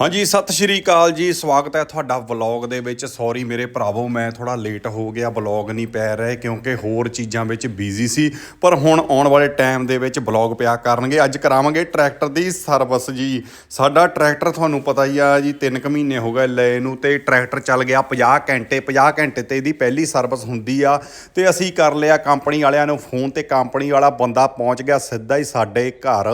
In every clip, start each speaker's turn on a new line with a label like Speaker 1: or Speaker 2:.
Speaker 1: ਹਾਂਜੀ, ਸਤਿ ਸ਼੍ਰੀ ਅਕਾਲ ਜੀ। ਸਵਾਗਤ ਹੈ ਤੁਹਾਡਾ ਵਲੌਗ ਦੇ ਵਿੱਚ। ਸੌਰੀ ਮੇਰੇ ਭਰਾਵੋ, ਮੈਂ ਥੋੜਾ ਲੇਟ ਹੋ ਗਿਆ। ਵਲੌਗ ਨਹੀਂ ਪੈ ਰਿਹਾ ਕਿਉਂਕਿ ਹੋਰ ਚੀਜ਼ਾਂ ਵਿੱਚ ਬਿਜ਼ੀ ਸੀ। ਪਰ ਹੁਣ ਆਉਣ ਵਾਲੇ ਟਾਈਮ ਦੇ ਵਿੱਚ ਵਲੌਗ ਪਿਆ ਕਰਨਗੇ। ਅੱਜ ਕਰਾਵਾਂਗੇ ਟਰੈਕਟਰ ਦੀ ਸਰਵਿਸ ਜੀ। ਸਾਡਾ ਟਰੈਕਟਰ ਤੁਹਾਨੂੰ ਪਤਾ ਹੀ ਆ ਜੀ 3 ਕੁ ਮਹੀਨੇ ਹੋ ਗਏ ਲਏ ਨੂੰ ਤੇ ਟਰੈਕਟਰ ਚੱਲ ਗਿਆ 50 ਘੰਟੇ। 50 ਘੰਟੇ ਤੇ ਇਹਦੀ ਪਹਿਲੀ ਸਰਵਿਸ ਹੁੰਦੀ ਆ। ਤੇ ਅਸੀਂ ਕਰ ਲਿਆ ਕੰਪਨੀ ਵਾਲਿਆਂ ਨੂੰ ਫੋਨ ਤੇ ਕੰਪਨੀ ਵਾਲਾ ਬੰਦਾ ਪਹੁੰਚ ਗਿਆ। ਸਿੱਧਾ ਹੀ ਸਾਡੇ ਘਰ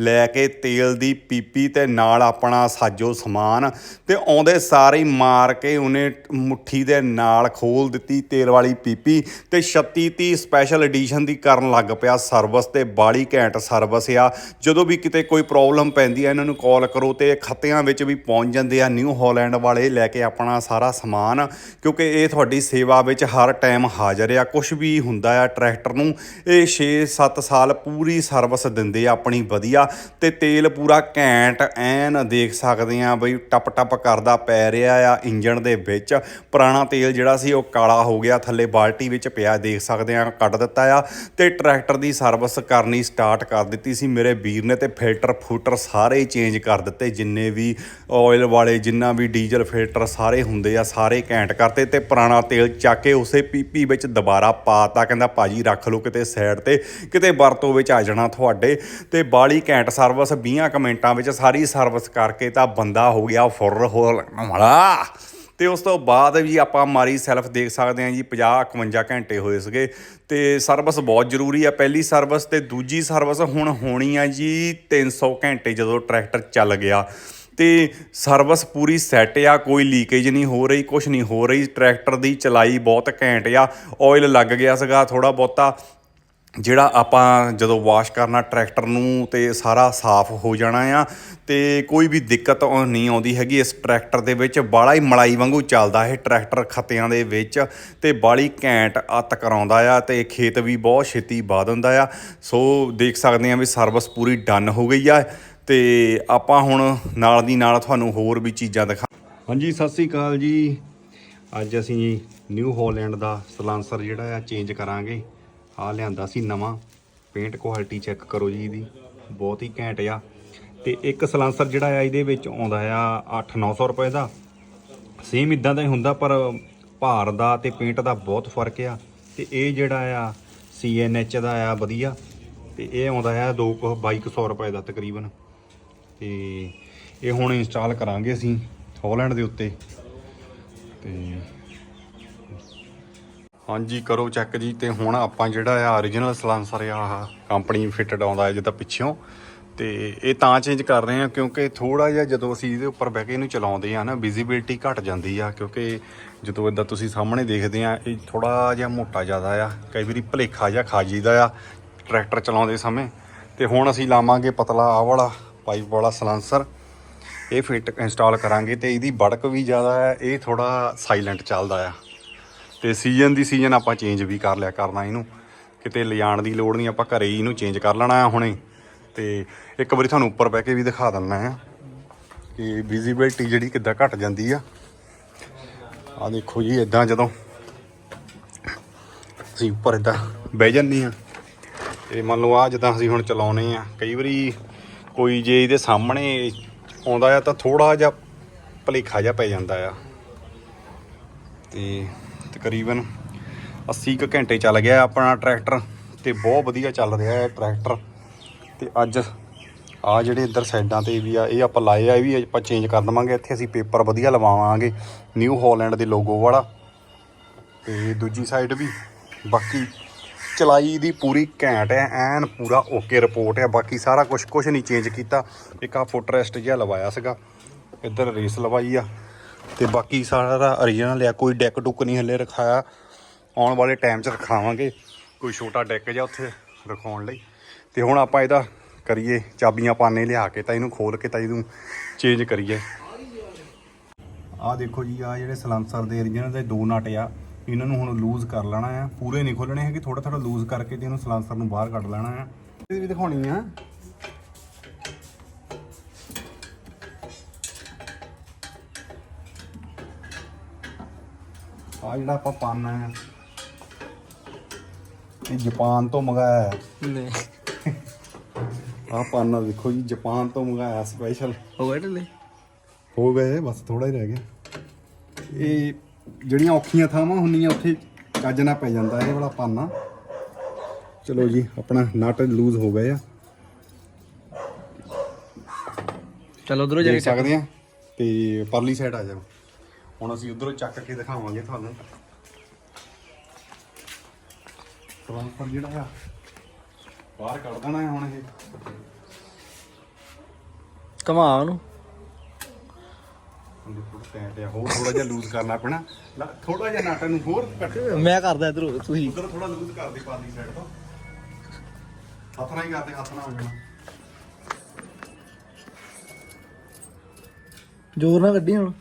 Speaker 1: ਲੈ ਕੇ ਤੇਲ ਦੀ ਪੀਪੀ ਤੇ ਨਾਲ ਆਪਣਾ ਸਾਜ ਜੋ ਸਮਾਨ ਤੇ ਆਉਂਦੇ ਸਾਰੇ ਹੀ ਮਾਰ ਕੇ ਉਹਨੇ ਮੁੱਠੀ ਦੇ ਨਾਲ ਖੋਲ ਦਿੱਤੀ, ਤੇਲ ਵਾਲੀ ਪੀਪੀ ਤੇ 36 30 ਸਪੈਸ਼ਲ ਐਡੀਸ਼ਨ ਦੀ ਕਰਨ ਲੱਗ ਪਿਆ ਸਰਵਿਸ ਤੇ, ਬਾਲੀ ਘੈਂਟ ਸਰਵਿਸ ਆ। ਜਦੋਂ ਵੀ ਕਿਤੇ ਕੋਈ ਪ੍ਰੋਬਲਮ ਪੈਂਦੀ ਆ, ਇਹਨਾਂ ਨੂੰ ਕਾਲ ਕਰੋ ਤੇ ਖੱਤਿਆਂ ਵਿੱਚ ਵੀ ਪਹੁੰਚ ਜਾਂਦੇ ਆ ਨਿਊ ਹਾਲੈਂਡ ਵਾਲੇ ਲੈ ਕੇ ਆਪਣਾ ਸਾਰਾ ਸਮਾਨ, ਕਿਉਂਕਿ ਇਹ ਤੁਹਾਡੀ ਸੇਵਾ ਵਿੱਚ ਹਰ ਟਾਈਮ ਹਾਜ਼ਰ ਆ। ਕੁਝ ਵੀ ਹੁੰਦਾ ਆ ਟਰੈਕਟਰ ਨੂੰ ਇਹ 6-7 ਸਾਲ ਪੂਰੀ ਸਰਵਿਸ ਦਿੰਦੇ ਆ ਆਪਣੀ ਵਧੀਆ ਤੇ ਤੇਲ ਪੂਰਾ ਘੈਂਟ ਐਨ ਦੇਖ ਸਕਦੇ ਆ ਬਈ ਟਪ ਟਪ ਕਰਦਾ ਪੈ ਰਿਹਾ ਆ ਇੰਜਣ ਦੇ ਵਿੱਚ। ਪੁਰਾਣਾ ਤੇਲ ਜਿਹੜਾ ਸੀ ਉਹ ਕਾਲਾ ਹੋ ਗਿਆ, ਥੱਲੇ ਬਾਲਟੀ ਵਿੱਚ ਪਿਆ, ਦੇਖ ਸਕਦੇ ਆ, ਕੱਢ ਦਿੱਤਾ ਆ। ਤੇ ਟਰੈਕਟਰ ਦੀ ਸਰਵਿਸ ਕਰਨੀ ਸਟਾਰਟ ਕਰ ਦਿੱਤੀ ਸੀ। ਮੇਰੇ ਵੀਰ ਨੇ ਤੇ ਫਿਲਟਰ ਫੂਟਰ ਸਾਰੇ ਚੇਂਜ ਕਰ ਦਿੱਤੇ। ਜਿੰਨੇ ਵੀ ਆਇਲ ਵਾਲੇ, ਜਿੰਨਾ ਵੀ ਡੀਜ਼ਲ ਫਿਲਟਰ ਸਾਰੇ ਹੁੰਦੇ ਆ, ਸਾਰੇ ਘੈਂਟ ਕਰਤੇ ਤੇ ਪੁਰਾਣਾ ਤੇਲ ਚੱਕ ਕੇ ਉਸੇ ਪੀਪੀ ਵਿੱਚ ਦੁਬਾਰਾ ਪਾਤਾ। ਕਹਿੰਦਾ, ਭਾਜੀ, ਰੱਖ ਲਓ ਕਿਤੇ ਸਾਈਡ ਤੇ, ਕਿਤੇ ਵਰਤੋਂ ਵਿੱਚ ਆ ਜਾਣਾ ਤੁਹਾਡੇ। ਤੇ ਬਾਲੀ ਘੈਂਟ ਸਰਵਿਸ 20 ਕਮੈਂਟਾਂ ਵਿੱਚ ਸਾਰੀ ਸਰਵਿਸ ਕਰਕੇ ਤਾਂ ਬੰਦਾ ਹੋ ਗਿਆ ਫੁਰ ਹੋ ਵਾਲਾ ਤੇ ਉਸ ਤੋਂ ਬਾਅਦ ਵੀ ਆਪਾਂ ਮਾਰੀ ਸੈਲਫ ਦੇਖ ਸਕਦੇ ਹਾਂ ਜੀ 50 51 ਘੰਟੇ ਹੋਏ ਸੀਗੇ। ਤੇ ਸਰਵਿਸ ਬਹੁਤ ਜ਼ਰੂਰੀ ਆ। ਪਹਿਲੀ ਸਰਵਿਸ ਤੇ ਦੂਜੀ ਸਰਵਿਸ ਹੁਣ ਹੋਣੀ ਆ ਜੀ 300 ਘੰਟੇ ਜਦੋਂ ਟਰੈਕਟਰ ਚੱਲ ਗਿਆ। ਤੇ ਸਰਵਿਸ ਪੂਰੀ ਸੈੱਟ ਆ, ਕੋਈ ਲੀਕੇਜ ਨਹੀਂ ਹੋ ਰਹੀ ਕੁਝ ਨਹੀਂ ਹੋ ਰਹੀ। ਟਰੈਕਟਰ ਦੀ ਚਲਾਈ ਬਹੁਤ ਘੈਂਟ ਆ। ਆਇਲ ਲੱਗ ਗਿਆ ਸੀਗਾ ਥੋੜਾ ਬਹੁਤਾ। ਜਿਹੜਾ ਆਪਾਂ ਜਦੋਂ ਵਾਸ਼ ਕਰਨਾ, ਟਰੈਕਟਰ ਨੂੰ ਤੇ ਸਾਰਾ ਸਾਫ਼ ਹੋ ਜਾਣਾ ਆ ਤੇ ਕੋਈ ਵੀ ਦਿੱਕਤ ਨਹੀਂ ਆਉਂਦੀ ਹੈਗੀ। ਇਸ ਟਰੈਕਟਰ ਦੇ ਵਿੱਚ ਬਾਲਾ ਹੀ ਮਲਾਈ ਵਾਂਗੂ ਚੱਲਦਾ ਇਹ ਟਰੈਕਟਰ ਖੱਤਿਆਂ ਦੇ ਵਿੱਚ ਤੇ ਬਾਲੀ ਘੈਂਟ ਅੱਤ ਕਰਾਉਂਦਾ ਆ ਤੇ ਖੇਤ ਵੀ ਬਹੁਤ ਛੇਤੀ ਬਾਦ ਦਿੰਦਾ ਆ। ਸੋ ਦੇਖ ਸਕਦੇ ਆ ਵੀ ਸਰਵਿਸ ਪੂਰੀ ਡਨ ਹੋ ਗਈ ਆ ਤੇ ਆਪਾਂ ਹੁਣ ਨਾਲ ਦੀ ਨਾਲ ਤੁਹਾਨੂੰ ਹੋਰ ਵੀ ਚੀਜ਼ਾਂ ਦਿਖਾ ਹਾਂਜੀ, ਸਤਿ ਸ੍ਰੀ ਅਕਾਲ ਜੀ। ਅੱਜ ਅਸੀਂ ਨਿਊ ਹਾਲੈਂਡ ਦਾ ਸਲਾਂਸਰ ਜਿਹੜਾ ਆ ਚੇਂਜ ਕਰਾਂਗੇ। ਆ ਲਿਆਂਦਾ ਸੀ ਨਵਾਂ। ਪੇਂਟ ਕੁਆਲਿਟੀ ਚੈੱਕ ਕਰੋ ਜੀ ਇਹਦੀ। ਬਹੁਤ ਹੀ ਘੈਂਟ ਆ। ਤੇ ਇੱਕ ਸਲਾਂਸਰ ਜਿਹੜਾ ਆ, ਇਹਦੇ ਵਿੱਚ ਆਉਂਦਾ ਆ 8-900 ਰੁਪਏ ਦਾ। ਸੇਮ ਇਦਾਂ ਦਾ ਹੀ ਹੁੰਦਾ, ਪਰ ਭਾਰ ਦਾ ਤੇ ਪੇਂਟ ਦਾ ਬਹੁਤ ਫ਼ਰਕ ਆ। ਤੇ ਇਹ ਜਿਹੜਾ ਆ CNH ਦਾ ਆ, ਵਧੀਆ। ਤੇ ਇਹ ਆਉਂਦਾ ਆ 2200 ਰੁਪਏ ਦਾ ਤਕਰੀਬਨ। ਤੇ ਇਹ ਹੁਣ ਇੰਸਟਾਲ ਕਰਾਂਗੇ ਅਸੀਂ ਹਾਲੈਂਡ ਦੇ ਉੱਤੇ। ਤੇ ਹਾਂਜੀ, ਕਰੋ ਚੈੱਕ ਜੀ। ਤੇ ਹੁਣ ਆਪਾਂ ਜਿਹੜਾ ਆ origignal ਸਲਾਂਸਰ ਆ, ਆਹ ਕੰਪਨੀ ਫਿਟਡ ਆਉਂਦਾ ਹੈ ਜਿੱਦਾਂ ਪਿੱਛੋਂ। ਤੇ ਇਹ ਤਾਂ ਚੇਂਜ ਕਰ ਰਹੇ ਆ ਕਿਉਂਕਿ ਥੋੜਾ ਜਿਹਾ ਜਦੋਂ ਅਸੀਂ ਇਹਦੇ ਉੱਪਰ ਬਹਿ ਕੇ ਇਹਨੂੰ ਚਲਾਉਂਦੇ ਆ ਨਾ ਵਿਜ਼ਿਬਿਲਟੀ ਘਟ ਜਾਂਦੀ ਆ ਕਿਉਂਕਿ ਜਦੋਂ ਇਦਾਂ ਤੁਸੀਂ ਸਾਹਮਣੇ ਦੇਖਦੇ ਆ, ਇਹ ਥੋੜਾ ਜਿਹਾ ਮੋਟਾ ਜ਼ਿਆਦਾ ਆ। ਕਈ ਵਾਰੀ ਭਲੇਖਾ ਜਿਹਾ ਖਾ ਜੀਦਾ ਆ ਟਰੈਕਟਰ ਚਲਾਉਂਦੇ ਸਮੇਂ। ਤੇ ਹੁਣ ਅਸੀਂ ਲਾਵਾਂਗੇ ਪਤਲਾ ਆ ਵਾਲਾ ਪਾਈਪ ਵਾਲਾ ਸਲਾਂਸਰ ਇਹ ਫਿੱਟ ਇੰਸਟਾਲ ਕਰਾਂਗੇ ਤੇ ਇਹਦੀ ਬੜਕ ਵੀ ਜ਼ਿਆਦਾ ਹੈ ਇਹ ਥੋੜਾ ਸਾਇਲੈਂਟ ਚੱਲਦਾ ਆ। ਤੇ ਸੀਜ਼ਨ ਦੀ ਸੀਜ਼ਨ ਆਪਾਂ ਚੇਂਜ ਵੀ ਕਰ ਲਿਆ ਕਰਨਾ ਇਹਨੂੰ। ਕਿਤੇ ਲਿਜਾਣ ਦੀ ਲੋੜ ਨਹੀਂ, ਆਪਾਂ ਘਰੇ ਹੀ ਇਹਨੂੰ ਚੇਂਜ ਕਰ ਲੈਣਾ ਆ ਹੁਣੇ। ਤੇ ਇੱਕ ਵਾਰੀ ਤੁਹਾਨੂੰ ਉੱਪਰ ਬਹਿ ਕੇ ਵੀ ਦਿਖਾ ਦਿੰਨਾ ਆ ਕਿ ਵਿਜ਼ਿਬਿਲਟੀ ਜਿਹੜੀ ਕਿੱਦਾਂ ਘਟ ਜਾਂਦੀ ਆ। ਆ ਦੇਖੋ ਜੀ ਇਦਾਂ ਜਦੋਂ ਅਸੀਂ ਉੱਪਰ ਇਦਾਂ ਬਹਿ ਜੰਨੇ ਆ। ਤੇ ਮੰਨ ਲਓ ਆ ਜਿੱਦਾਂ ਅਸੀਂ ਹੁਣ ਚਲਾਉਨੇ ਆ, ਕਈ ਵਾਰੀ ਕੋਈ ਜੇ ਇਹਦੇ ਸਾਹਮਣੇ ਆਉਂਦਾ ਆ ਤਾਂ ਥੋੜਾ ਜਿਹਾ ਭਲੇਖਾ ਜਿਹਾ ਪੈ ਜਾਂਦਾ ਆ। ਤੇ ਤਕਰੀਬਨ 80 ਕੁ ਘੰਟੇ ਚੱਲ ਗਿਆ ਆਪਣਾ ਟਰੈਕਟਰ ਤੇ ਬਹੁਤ ਵਧੀਆ ਚੱਲ ਰਿਹਾ ਹੈ ਟਰੈਕਟਰ। ਤੇ ਅੱਜ ਆ ਜਿਹੜੇ ਇੱਧਰ ਸਾਈਡਾਂ ਤੇ ਵੀ ਆ, ਇਹ ਆਪਾਂ ਲਾਏ ਆ, ਇਹ ਵੀ ਆਪਾਂ ਚੇਂਜ ਕਰ ਦਵਾਂਗੇ। ਇੱਥੇ ਅਸੀਂ ਪੇਪਰ ਵਧੀਆ ਲਵਾਵਾਂਗੇ ਨਿਊ ਹਾਲੈਂਡ ਦੇ ਲੋਗੋ ਵਾਲਾ। ਤੇ ਦੂਜੀ ਸਾਈਡ ਵੀ, ਬਾਕੀ ਚਲਾਈ ਦੀ ਪੂਰੀ ਘੈਂਟ ਹੈ, ਐਨ ਪੂਰਾ ਓਕੇ ਰਿਪੋਰਟ ਹੈ। ਬਾਕੀ ਸਾਰਾ ਕੁਝ ਕੁਝ ਨਹੀਂ ਚੇਂਜ ਕੀਤਾ। ਇੱਕ ਆ ਫੁੱਟ ਰੈਸਟ ਜਿਹਾ ਲਵਾਇਆ ਸੀਗਾ। ਇੱਧਰ ਰੇਸ ਲਵਾਈ ਆ। ਤੇ ਬਾਕੀ ਸਾਰਾ origignal ਆ, ਕੋਈ ਡੈਕ ਡੁੱਕ ਨਹੀਂ ਹੱਲੇ ਰਖਾਇਆ। ਆਉਣ ਵਾਲੇ ਟਾਈਮ 'ਚ ਰਖਾਵਾਂਗੇ। ਕੋਈ ਛੋਟਾ ਡੈਕ ਜਿਹਾ ਉੱਥੇ ਰਖਾਉਣ ਲਈ। ਤੇ ਹੁਣ ਆਪਾਂ ਇਹਦਾ ਕਰੀਏ, ਚਾਬੀਆਂ ਪਾਣੇ ਲਿਆ ਕੇ ਤਾਂ ਇਹਨੂੰ ਖੋਲ ਕੇ ਤਾਂ ਇਹਨੂੰ ਚੇਂਜ ਕਰੀਏ। ਆਹ ਦੇਖੋ ਜੀ ਆ ਜਿਹੜੇ ਸਲੰਸਰ ਦੇ origignal ਦੇ ਦੋ ਨਟ ਆ, ਇਹਨਾਂ ਨੂੰ ਹੁਣ ਲੂਜ਼ ਕਰ ਲੈਣਾ ਆ। ਪੂਰੇ ਨਹੀਂ ਖੋਲਣੇ ਹੈਗੇ ਥੋੜਾ ਥੋੜਾ ਲੂਜ਼ ਕਰਕੇ ਤੇ ਇਹਨੂੰ ਸਲਾਂਸਰ ਨੂੰ ਬਾਹਰ ਕੱਢ ਲੈਣਾ ਆ। ਇਹ ਵੀ ਦਿਖਾਉਣੀ ਆ। ਆ ਜਿਹੜਾ ਆਪਾਂ ਪਾਣਾ ਆ ਇਹ ਜਾਪਾਨ ਤੋਂ ਮੰਗਾਇਆ ਹੈ।
Speaker 2: ਨਹੀਂ
Speaker 1: ਆ ਪਾਨਾ ਦੇਖੋ ਜੀ ਜਾਪਾਨ ਤੋਂ ਮੰਗਾਇਆ ਸਪੈਸ਼ਲ
Speaker 2: ਉਹ ਕਿਹੜੇ
Speaker 1: ਹੋ ਗਏ ਬਸ ਥੋੜਾ ਹੀ ਰਹਿ ਗਿਆ। ਇਹ ਜਿਹੜੀਆਂ ਔਖੀਆਂ ਥਾਵਾਂ ਹੁੰਦੀਆਂ ਉੱਥੇ ਚੱਜ ਨਾਲ ਪੈ ਜਾਂਦਾ ਇਹ ਵਾਲਾ ਪਾਨਾ। ਚਲੋ ਜੀ ਆਪਣਾ ਨਟ ਲੂਜ਼ ਹੋ ਗਏ ਆ।
Speaker 2: ਚਲੋ ਉਧਰੋਂ
Speaker 1: ਦੇਖ ਸਕਦੇ ਆ ਤੇ ਪਰਲੀ ਸਾਈਡ ਆ ਜਾਓ। ਹੁਣ ਅਸੀਂ ਉਧਰੋਂ ਚੱਕ ਕੇ ਦਿਖਾਵਾਂਗੇ ਤੁਹਾਨੂੰ। ਟ੍ਰਾਂਸਫਰ ਜਿਹੜਾ ਆ ਬਾਹਰ ਕੱਢ ਦੇਣਾ ਹੈ ਹੁਣ ਇਹ।
Speaker 2: ਕਮਾ ਉਹਨੂੰ।
Speaker 1: ਹੁਣ ਥੋੜਾ ਟੈਟ ਆ ਹੋਰ ਥੋੜਾ ਜਿਹਾ ਲੂਜ਼ ਕਰਨਾ ਪੈਣਾ। ਥੋੜਾ ਜਿਹਾ ਨਟ ਨੂੰ ਹੋਰ ਕੱਟ
Speaker 2: ਮੈਂ ਕਰਦਾ ਇਧਰੋਂ ਤੁਸੀਂ।
Speaker 1: ਉਧਰ ਥੋੜਾ ਲੂਜ਼ ਕਰ ਦੇ ਪਰਲੀ ਸਾਈਡ ਤੋਂ। ਹੱਥ ਨਾਲ ਹੀ ਕਰਦੇ ਹੱਥ ਨਾਲ ਹੋ ਜਾਣਾ
Speaker 2: ਜ਼ੋਰ ਨਾਲ ਕੱਢੀ ਹੁਣ।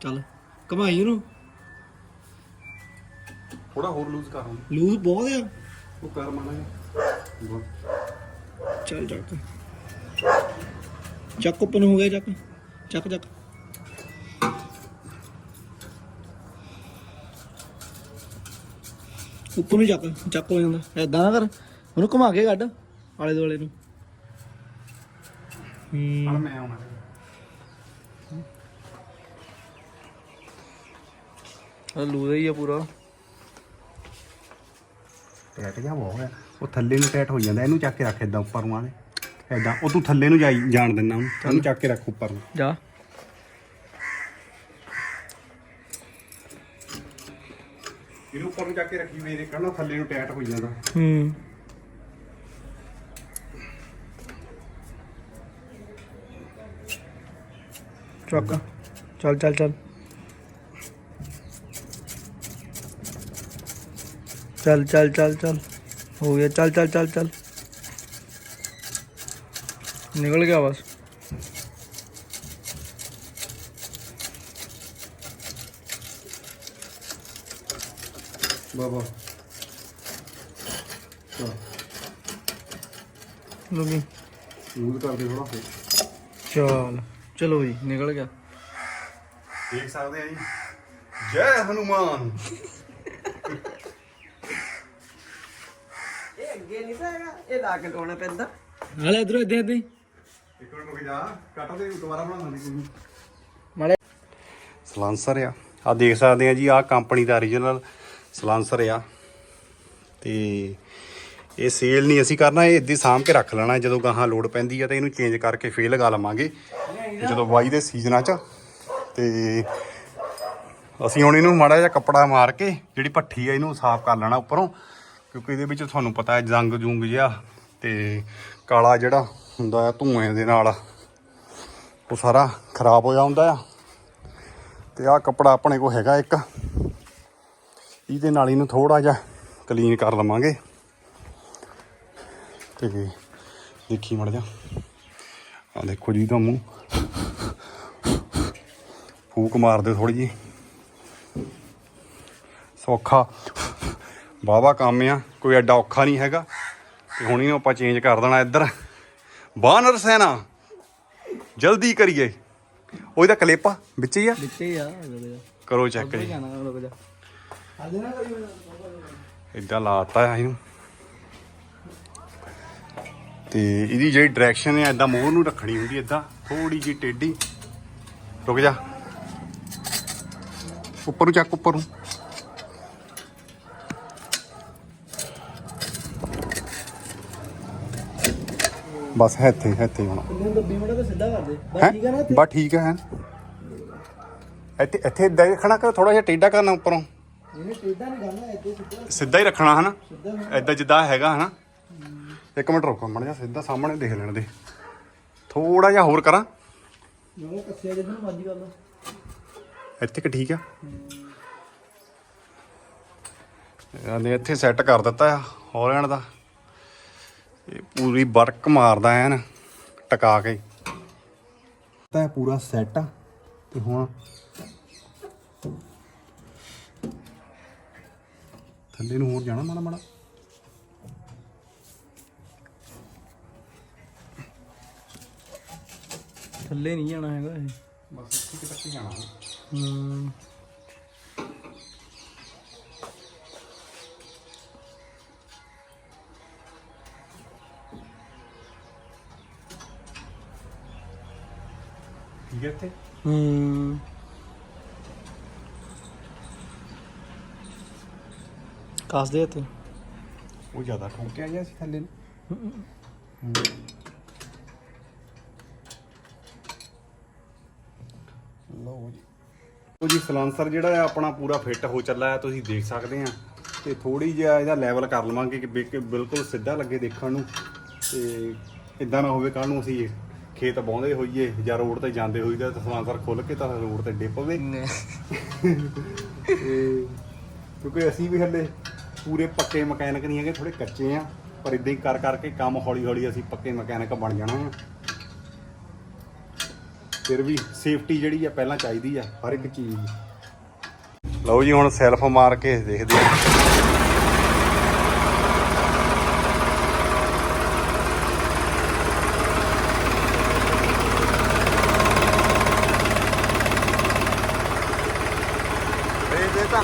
Speaker 2: ਚੱਲ ਕਮਾਈ ਉਹਨੂੰ।
Speaker 1: ਥੋੜਾ ਹੋਰ ਲੂਜ਼ ਕਰ ਹੁਣ।
Speaker 2: ਲੂਜ਼ ਬਹੁਤ ਆ।
Speaker 1: ਉਹ ਕਰ ਮਾਣਾ
Speaker 2: ਚੱਲ ਚੱਕ। ਚੱਕ ਓਪਨ ਹੋ ਗਿਆ ਚੱਕ। ਚੱਕ ਚੱਕ। ਉੱਪਰ ਨੂੰ ਚੱਕ ਚੱਕ ਹੋ ਜਾਂਦਾ। ਐਦਾਂ ਨਾ ਕਰ। ਉਹਨੂੰ ਘੁਮਾ ਕੇ ਕੱਢ ਆਲੇ ਦੁਆਲੇ ਨੂੰ।
Speaker 1: ਹੁਣ
Speaker 2: ਹੂੰ।
Speaker 1: ਮੈਂ ਆਉਣਾ।
Speaker 2: ਲੂਜ਼ ਹੀ ਆ ਪੂਰਾ।
Speaker 1: ਟੈਟ ਜਾ ਬਹੁਤ ਆ ਉਹ ਥੱਲੇ ਨੂੰ ਟੈਟ ਹੋ ਜਾਂਦਾ ਇਹਨੂੰ ਚੱਕ ਕੇ ਰੱਖ ਏਦਾਂ ਉੱਪਰ ਨੂੰ ਆਲੇ ਏਦਾਂ ਉਹ ਤੂੰ ਥੱਲੇ ਨੂੰ ਜਾਈ ਜਾਣ ਦਿੰਦਾ ਉਹਨੂੰ। ਉਹਨੂੰ ਚੱਕ ਕੇ ਰੱਖ ਉੱਪਰ ਨੂੰ।
Speaker 2: ਜਾ।
Speaker 1: ਇਹਨੂੰ ਉੱਪਰ ਨੂੰ ਚੱਕ ਕੇ ਰੱਖੀ ਮੇਰੇ ਕਹਿੰਦਾ ਥੱਲੇ ਨੂੰ ਟੈਟ ਹੋ ਜਾਂਦਾ।
Speaker 2: ਹੂੰ। ਚੱਕ। ਚੱਲ ਚੱਲ ਚੱਲ। ਚੱਲ ਚੱਲ ਚੱਲ ਚੱਲ। ਹੋ ਗਿਆ ਚੱਲ ਚੱਲ ਚੱਲ ਚੱਲ। ਨਿਕਲ ਗਿਆ ਬਸ।
Speaker 1: ਬਾਬਾ। ਚਲ।
Speaker 2: ਲੁਕੀ
Speaker 1: ਯੂਜ਼ ਕਰਦੇ ਥੋੜਾ
Speaker 2: ਚੱਲ। ਚਲੋ ਜੀ ਨਿਕਲ ਗਿਆ।
Speaker 1: ਦੇਖ ਸਕਦੇ ਆ ਜੀ। ਜੈ ਹਨੂਮਾਨ
Speaker 3: ਇਹ ਅੱਗੇ ਨਹੀਂ ਤਾਂ ਹੈਗਾ ਇਹ ਲਾ ਕੇ ਲਾਉਣਾ ਪੈਂਦਾ।
Speaker 2: ਹਾਲੇ ਇਧਰੋਂ ਇੱਦਾਂ ਇੱਦਾਂ ਹੀ
Speaker 1: ਇੱਕ ਮਿੰਟ ਰੁਕ ਜਾ ਕੱਟ ਦੇ ਦੁਬਾਰਾ ਬਣਾ ਲੈਂਦੀ ਕੋਈ
Speaker 2: ਮਾੜੇ
Speaker 1: ਸਲਾਂਸਰ ਆ। ਆ ਦੇਖ ਸਕਦੇ ਆ ਜੀ ਆ ਕੰਪਨੀ ਦਾ origignal ਸਲਾਂਸਰ ਆ। ਤੇ ਇਹ ਸੇਲ ਨਹੀਂ ਅਸੀਂ ਕਰਨਾ ਇਹ ਇੱਦੀ ਸਾਂਭ ਕੇ ਰੱਖ ਲੈਣਾ ਜਦੋਂ ਗਾਹਾਂ ਲੋਡ ਪੈਂਦੀ ਆ ਤੇ ਇਹਨੂੰ ਚੇਂਜ ਕਰਕੇ ਫੇਰ ਲਗਾ ਲਵਾਂਗੇ। ਜਦੋਂ ਵਾਈ ਦੇ ਸੀਜ਼ਨਾਂ 'ਚ ਤੇ ਅਸੀਂ ਹੁਣ ਇਹਨੂੰ ਮਾੜਾ ਜਿਹਾ ਕੱਪੜਾ ਮਾਰ ਕੇ ਜਿਹੜੀ ਭੱਠੀ ਆ ਇਹਨੂੰ ਸਾਫ਼ ਕਰ ਲੈਣਾ ਉੱਪਰੋਂ ਕਿਉਂਕਿ ਇਹਦੇ ਵਿੱਚ ਤੁਹਾਨੂੰ ਪਤਾ ਹੈ ਜੰਗ ਜੁੰਗ ਜਿਹਾ ਤੇ ਕਾਲਾ ਜਿਹੜਾ ਹੁੰਦਾ ਆ ਧੂਏ ਦੇ ਨਾਲ, ਉਹ ਸਾਰਾ ਖਰਾਬ ਹੋ ਜਾਂਦਾ ਆ। ਤੇ ਆਹ ਕੱਪੜਾ ਆਪਣੇ ਕੋਲ ਹੈਗਾ ਇੱਕ। ਇਹਦੇ ਨਾਲ ਇਹਨੂੰ ਥੋੜਾ ਜਿਹਾ ਕਲੀਨ ਕਰ ਲਵਾਂਗੇ। ਤੇ ਦੇਖੀ ਮੜ ਜਾ। ਆ ਦੇਖੋ ਜੀ ਦਾ ਮੂੰਹ ਫੂਕ ਮਾਰਦੇ ਥੋੜੀ ਜੀ ਸੌਖਾ। ਬਾਵਾ ਕੰਮ ਆ। ਕੋਈ ਐਡਾ ਔਖਾ ਨਹੀਂ ਹੈਗਾ। ਤੇ ਹੁਣ ਇਹਨੂੰ ਆਪਾਂ ਚੇਂਜ ਕਰ ਦੇਣਾ ਇੱਧਰ। ਬਾਨਰ ਸੈਨਾ ਜਲਦੀ ਕਰੀਏ। ਉਹਦਾ ਕਲੇਪਾ ਵਿੱਚ ਹੀ ਆ?
Speaker 2: ਵਿੱਚੇ ਹੀ ਆ ਜਾ।
Speaker 1: ਕਰੋ ਚੈੱਕ ਜੀ।
Speaker 2: ਜਾ।
Speaker 1: ਇਦਾਂ ਲਾਤਾ ਆ ਇਹਨੂੰ ਤੇ ਇਹਦੀ ਜਿਹੜੀ ਡਾਇਰੈਕਸ਼ਨ ਹੈ ਇਦਾਂ ਮੋਹਰ ਨੂੰ ਰੱਖਣੀ ਹੁੰਦੀ ਇਦਾਂ ਥੋੜੀ ਜਿਹੀ ਟੇਢੀ। ਰੁਕ ਜਾ। ਉੱਪਰ ਨੂੰ ਚੱਕ ਉੱਪਰ ਨੂੰ। ਬਸ ਹੈ ਇੱਥੇ ਹੈ ਇੱਥੇ ਹੁਣ।
Speaker 2: ਇਹਨੂੰ ਦੱਬੀ ਮੜਾ ਤੇ ਸਿੱਧਾ ਕਰ ਦੇ। ਬਸ
Speaker 1: ਹੈ?
Speaker 2: ਠੀਕ ਹੈ ਨਾ?
Speaker 1: ਬਸ ਠੀਕ ਹੈ। ਇੱਥੇ ਇੱਥੇ ਰੱਖਣਾ ਕਿ ਥੋੜਾ ਜਿਹਾ ਟੇਢਾ ਕਰਨਾ ਉੱਪਰੋਂ।
Speaker 2: ਇਹਨੇ ਟੇਡਾ ਨਹੀਂ ਕਰਨਾ ਇੱਥੇ ਸਿੱਧਾ
Speaker 1: ਸਿੱਧਾ ਹੀ ਰੱਖਣਾ ਹਨਾ? ਏਦਾਂ ਜਿੱਦਾਂ ਹੈਗਾ ਹਨਾ? ਇੱਕ ਮਿੰਟ ਰੁਕੋ ਮੜ ਜਾ ਸਿੱਧਾ ਸਾਹਮਣੇ ਦੇਖ ਲੈਣ ਦੇ। ਥੋੜਾ ਜਿਹਾ ਹੋਰ ਕਰਾਂ।
Speaker 2: ਜਿਹੜਾ ਕੱਸਿਆ ਜਿੱਦਾਂ ਮਰਜ਼ੀ ਕਰ ਲਾ
Speaker 1: ਇੱਥੇ ਕਿ ਠੀਕ ਆ? ਇਹਨੇ ਇੱਥੇ ਸੈੱਟ ਕਰ ਦਿੱਤਾ ਆ ਹੌਲੈਂਡ ਦਾ। ਇਹ ਪੂਰੀ ਵਰਕ ਮਾਰਦਾ ਐਨ ਟਕਾ ਕੇ। ਤਾਂ ਇਹ ਪੂਰਾ ਸੈੱਟ ਆ ਤੇ ਹੁਣ ਥੱਲੇ ਨੂੰ ਹੋਰ ਜਾਣਾ ਮਾੜਾ ਮਾੜਾ।
Speaker 2: ਥੱਲੇ ਨਹੀਂ ਜਾਣਾ ਹੈਗਾ ਇਹ।
Speaker 1: ਬਸ ਇੱਥੇ ਤੱਕ ਜਾਣਾ।
Speaker 2: ਹੂੰ।
Speaker 1: ਠੀਕ ਹੈ ਇੱਥੇ
Speaker 2: ਹੂੰ ਕਾਸ ਦੇ ਤੇ
Speaker 1: ਉਹ ਜ਼ਿਆਦਾ ਠੋਕਿਆ ਗਿਆ ਸੀ ਥੱਲੇ ਨੂੰ ਲਓ ਜੀ ਉਹ ਜੀ ਸਲਾਂਸਰ ਜਿਹੜਾ ਆ ਆਪਣਾ ਪੂਰਾ ਫਿੱਟ ਹੋ ਚੱਲਾ ਹੈ ਤੁਸੀਂ ਦੇਖ ਸਕਦੇ ਆ ਤੇ ਥੋੜੀ ਜਿਹਾ ਇਹਦਾ ਲੈਵਲ ਕਰ ਲਵਾਂਗੇ ਕਿ ਬਿਲਕੁਲ ਸਿੱਧਾ ਲੱਗੇ ਦੇਖਣ ਨੂੰ। ਤੇ ਇਦਾਂ ਨਾ ਹੋਵੇ ਕੱਲ ਨੂੰ ਅਸੀਂ ਖੇਤ ਬਾਉਂਦੇ ਹੋਈਏ ਜਾਂ ਰੋਡ ਤੇ ਜਾਂਦੇ ਹੋਈਏ ਤਾਂ ਸਲਾਂਸਰ ਖੁੱਲ ਕੇ ਤਾਂ ਰੋਡ ਤੇ ਡਿੱਪ ਪਵੇ ਤੇ ਕਿਉਂਕਿ ਅਸੀਂ ਵੀ ਹੱਲੇ ਪੂਰੇ ਪੱਕੇ ਮਕੈਨਿਕ ਨਹੀਂ ਹੈਗੇ ਥੋੜੇ ਕੱਚੇ ਆ ਪਰ ਇਦਾਂ ਹੀ ਕਰ ਕਰਕੇ ਕੰਮ ਹੌਲੀ ਹੌਲੀ ਅਸੀਂ ਪੱਕੇ ਮਕੈਨਿਕ ਬਣ ਜਾਣਾ ਆ। ਫਿਰ ਵੀ ਸੇਫਟੀ ਜਿਹੜੀ ਆ ਪਹਿਲਾਂ ਚਾਹੀਦੀ ਆ ਹਰ ਇੱਕ ਚੀਜ਼ ਲਓ ਜੀ ਹੁਣ ਸੈਲਫ ਮਾਰ ਕੇ ਦੇਖਦੇ ਆ ਇਹ ਦੇ ਤਾਂ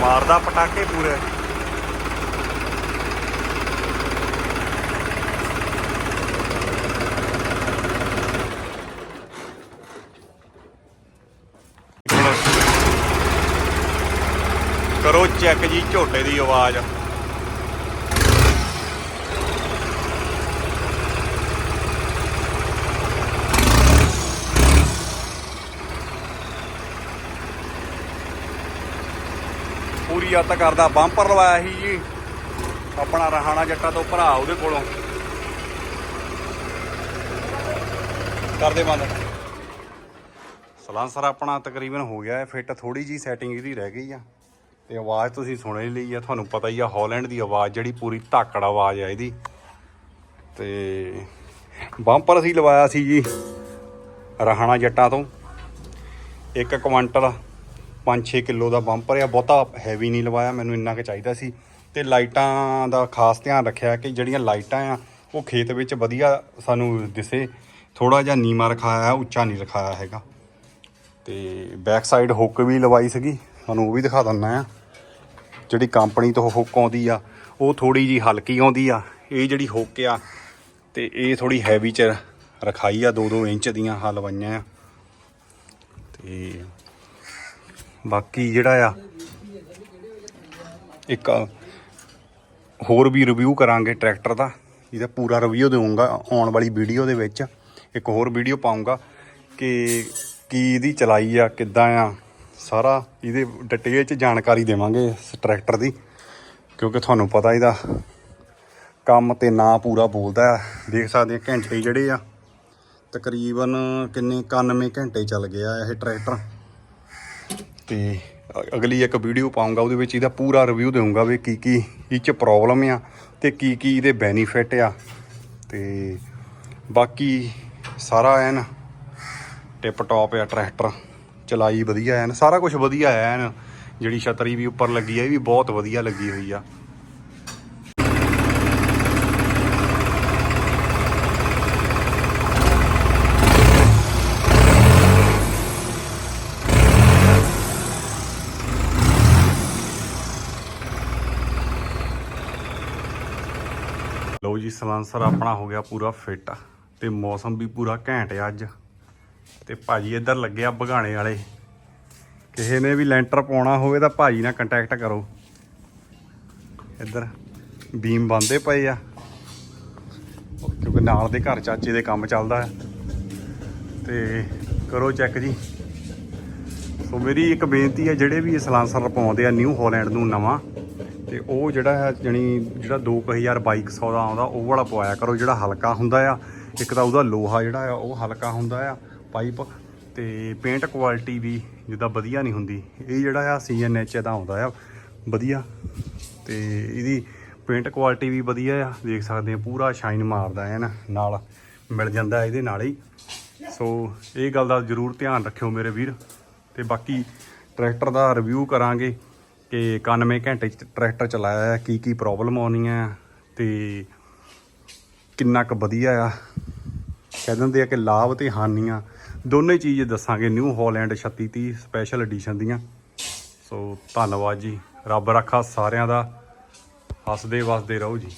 Speaker 1: ਮਾਰਦਾ ਪਟਾਕੇ ਪੂਰੇ ਕਰੋ ਚੈੱਕ ਜੀ ਝੋਟੇ ਦੀ ਆਵਾਜ਼। ਪੂਰੀ ਅੱਤ ਕਰਦਾ ਬੰਪਰ ਲਵਾਇਆ ਸੀ ਜੀ। ਆਪਣਾ ਰਹਾਣਾ ਜੱਟਾ ਤੋਂ ਭਰਾ ਉਹਦੇ ਕੋਲੋਂ। ਕਰਦੇ ਬੰਦ। ਸਲਾਂਸਰ ਆਪਣਾ ਤਕਰੀਬਨ ਹੋ ਗਿਆ ਹੈ। ਫਿੱਟ ਥੋੜੀ ਜੀ ਸੈਟਿੰਗ ਇਹਦੀ ਰਹਿ ਗਈ ਆ। ਤੇ ਆਵਾਜ਼ ਤੁਸੀਂ ਸੁਣ ਹੀ ਲਈ ਆ, ਤੁਹਾਨੂੰ ਪਤਾ ਹੀ ਆ ਹਾਲੈਂਡ ਦੀ ਆਵਾਜ਼, ਜਿਹੜੀ ਪੂਰੀ ਧਾਕੜ ਆਵਾਜ਼ ਆ ਇਹਦੀ। ਤੇ ਬੰਪਰ ਅਸੀਂ ਲਵਾਇਆ ਸੀ ਜੀ, ਰਹਾਣਾ ਜੱਟਾਂ ਤੋਂ। ਇੱਕ ਕੁਆਂਟਲ 5-6 ਕਿਲੋ ਦਾ ਬੰਪਰ ਆ, ਬਹੁਤਾ ਹੈਵੀ ਨਹੀਂ ਲਵਾਇਆ, ਮੈਨੂੰ ਇੰਨਾ ਕੁ ਚਾਹੀਦਾ ਸੀ। ਤੇ ਲਾਈਟਾਂ ਦਾ ਖਾਸ ਧਿਆਨ ਰੱਖਿਆ ਕਿ ਜਿਹੜੀਆਂ ਲਾਈਟਾਂ ਆ, ਉਹ ਖੇਤ ਵਿੱਚ ਵਧੀਆ ਸਾਨੂੰ ਦਿਸੇ। ਥੋੜਾ ਜਿਹਾ ਨੀਮਾ ਰਖਾਇਆ ਹੈ ਉੱਚਾ ਨਹੀਂ ਰਖਾਇਆ ਹੈਗਾ। ਤੇ ਬੈਕ ਸਾਈਡ ਹੁੱਕ ਵੀ ਲਵਾਈ ਸੀਗੀ, ਤੁਹਾਨੂੰ ਉਹ ਵੀ ਦਿਖਾ ਦਿੰਦਾ ਆ। ਜਿਹੜੀ ਕੰਪਨੀ ਤੋਂ ਹੁੱਕ ਆਉਂਦੀ ਆ, ਉਹ ਥੋੜੀ ਜੀ ਹਲਕੀ ਆਉਂਦੀ ਆ, ਇਹ ਜਿਹੜੀ ਹੁੱਕ ਆ, ਤੇ ਇਹ ਥੋੜੀ ਹੈਵੀ ਚ ਰਖਾਈ ਆ 2-2 ਇੰਚ ਦੀਆਂ ਹਲਵਾਈਆਂ ਆ। ਤੇ ਬਾਕੀ ਜਿਹੜਾ ਆ, ਇੱਕ ਹੋਰ ਵੀ ਰਿਵਿਊ ਕਰਾਂਗੇ ਟਰੈਕਟਰ ਦਾ, ਇਹਦਾ ਪੂਰਾ ਰਿਵਿਊ ਦੇਵਾਂਗਾ ਆਉਣ ਵਾਲੀ ਵੀਡੀਓ ਦੇ ਵਿੱਚ, ਇੱਕ ਹੋਰ ਵੀਡੀਓ ਪਾਉਂਗਾ ਕਿ ਕੀ ਇਹਦੀ ਚਲਾਈ ਆ, ਕਿੱਦਾਂ ਆ ਸਾਰਾ ਇਹਦੇ ਡਿਟੇਲ ਚ ਜਾਣਕਾਰੀ ਦੇਵਾਂਗੇ ਇਸ ਟਰੈਕਟਰ ਦੀ, ਕਿਉਂਕਿ ਤੁਹਾਨੂੰ ਪਤਾ ਇਹਦਾ ਕੰਮ ਤੇ ਨਾ ਪੂਰਾ ਬੋਲਦਾ ਦੇਖ ਸਕਦੇ ਆ ਘੰਟੇ ਜਿਹੜੇ ਆ, ਤਕਰੀਬਨ ਕਿੰਨੇ 91 ਘੰਟੇ ਚੱਲ ਗਿਆ ਇਹ ਟਰੈਕਟਰ ਤੇ ਅਗਲੀ ਇੱਕ ਵੀਡੀਓ ਪਾਉਂਗਾ, ਉਹਦੇ ਵਿੱਚ ਇਹਦਾ ਪੂਰਾ ਰਿਵਿਊ ਦੇਵਾਂਗਾ ਵੀ ਕੀ ਕੀ ਇਹ ਚ ਪ੍ਰੋਬਲਮ ਆ ਤੇ ਕੀ ਕੀ ਇਹਦੇ ਬੈਨੀਫਿਟ ਆ। ਤੇ ਬਾਕੀ ਸਾਰਾ ਐਨ ਟਿਪ ਟੌਪ ਆ ਟਰੈਕਟਰ ਚਲਾਈ ਵਧੀਆ ਐਨ, ਸਾਰਾ ਕੁਝ ਵਧੀਆ ਆ ਐਨ। ਜਿਹੜੀ ਛਤਰੀ ਵੀ ਉੱਪਰ ਲੱਗੀ ਆ, ਇਹ ਵੀ ਬਹੁਤ ਵਧੀਆ ਲੱਗੀ ਹੋਈ ਆ। ਲਓ ਜੀ, ਸਲਾਂਸਰ ਆਪਣਾ ਹੋ ਗਿਆ ਪੂਰਾ ਫਿੱਟ ਤੇ ਮੌਸਮ ਵੀ ਪੂਰਾ ਘੈਂਟ ਆ ਅੱਜ। ਤੇ ਭਾਜੀ ਇੱਧਰ ਲੱਗਿਆ ਬਗਾਣੇ ਵਾਲੇ। ਕਿਸੇ ਨੇ ਵੀ ਲੈਂਟਰ ਪਾਉਣਾ ਹੋਵੇ ਤਾਂ ਭਾਜੀ ਨਾਲ ਕੰਟੈਕਟ ਕਰੋ। ਇੱਧਰ ਬੀਮ ਬੰਦੇ ਪਏ ਆ। ਕਿਉਂਕਿ ਨਾਲ ਦੇ ਘਰ ਚਾਚੇ ਦੇ ਕੰਮ ਚੱਲਦਾ ਹੈ। ਤੇ ਕਰੋ ਚੈੱਕ ਜੀ। ਸੋ ਮੇਰੀ ਇੱਕ ਬੇਨਤੀ ਹੈ, ਜਿਹੜੇ ਵੀ ਇਹ ਸਲਾਂਸਰ ਪਾਉਂਦੇ ਆ ਨਿਊ ਹਾਲੈਂਡ ਨੂੰ ਨਵਾਂ, ਤੇ ਉਹ ਜਿਹੜਾ ਹੈ, ਜਣੀ ਜਿਹੜਾ 2200 ਦਾ ਆਉਂਦਾ, ਉਹ ਵਾਲਾ ਪਵਾਇਆ ਕਰੋ। ਜਿਹੜਾ ਹਲਕਾ ਹੁੰਦਾ ਆ, ਇੱਕ ਤਾਂ ਉਹਦਾ ਲੋਹਾ ਜਿਹੜਾ ਆ, ਉਹ ਹਲਕਾ ਹੁੰਦਾ ਆ। ਪਾਈਪ ਤੇ ਪੇਂਟ ਕੁਆਲਿਟੀ ਵੀ ਜਿੱਦਾਂ ਵਧੀਆ ਨਹੀਂ ਹੁੰਦੀ। ਇਹ ਜਿਹੜਾ ਆ ਸੀਐਨਐਚ ਦਾ ਆਉਂਦਾ ਆ, ਵਧੀਆ। ਤੇ ਇਹਦੀ ਪੇਂਟ ਕੁਆਲਿਟੀ ਵੀ ਵਧੀਆ ਆ, ਦੇਖ ਸਕਦੇ ਆ, ਪੂਰਾ ਸ਼ਾਈਨ ਮਾਰਦਾ ਹੈ ਨਾ, ਨਾਲ ਮਿਲ ਜਾਂਦਾ ਇਹਦੇ ਨਾਲ ਹੀ। ਸੋ ਇਹ ਗੱਲ ਦਾ ਜ਼ਰੂਰ ਧਿਆਨ ਰੱਖਿਓ ਮੇਰੇ ਵੀਰ। ਤੇ ਬਾਕੀ ਟਰੈਕਟਰ ਦਾ ਰਿਵਿਊ ਕਰਾਂਗੇ ਕਿ 91 ਘੰਟੇ ਚ ਟਰੈਕਟਰ ਚਲਾਇਆ ਆ ਕੀ ਕੀ ਪ੍ਰੋਬਲਮ ਆਉਣੀਆਂ ਆ, ਤੇ ਕਿੰਨਾ ਕੁ ਵਧੀਆ ਆ। ਕਹਿ ਦਿੰਦੇ ਆ ਕਿ ਲਾਭ ਤੇ ਹਾਨੀਆਂ। ਦੋਨੇ ਚੀਜ਼ ਦੱਸਾਂਗੇ ਨਿਊ ਹਾਲੈਂਡ 3630 ਸਪੈਸ਼ਲ ਐਡੀਸ਼ਨ ਦੀਆਂ। ਸੋ ਧੰਨਵਾਦ ਜੀ। ਰੱਬ ਰੱਖਾ ਸਾਰਿਆਂ ਦਾ। ਹੱਸਦੇ ਵਸਦੇ ਰਹੋ ਜੀ।